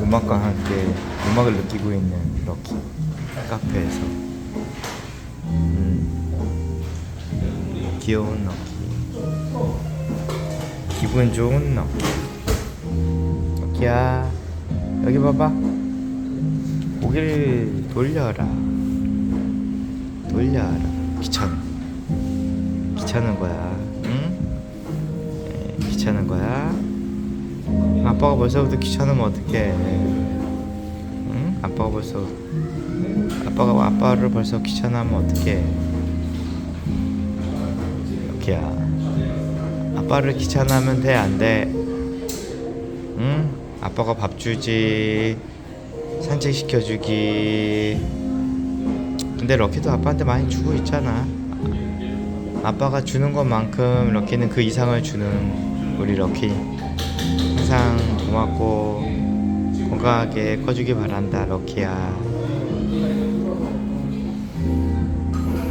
음악과 함께 음악을 느끼고 있는 럭키 카페에서. 음, 귀여운 럭키. 기분 좋은 럭키. 럭키야 여기 봐봐. 고개를 돌려라. 돌려라. 귀찮아. 귀찮은 거야. 응? 에, 귀찮은 거야 아빠가 벌써부터 귀찮으면 어떡해. 응? 아빠가 벌써 아빠가 아빠를 벌써 귀찮아하면 어떡해. 럭키야. 아빠를 귀찮아하면 돼 안돼? 응? 아빠가 밥 주지. 산책 시켜주기. 근데 럭키도 아빠한테 많이 주고 있잖아. 아빠가 주는 것만큼 럭키는 그 이상을 주는 우리 럭키 고맙고 건강하게 커주기 바란다 럭키야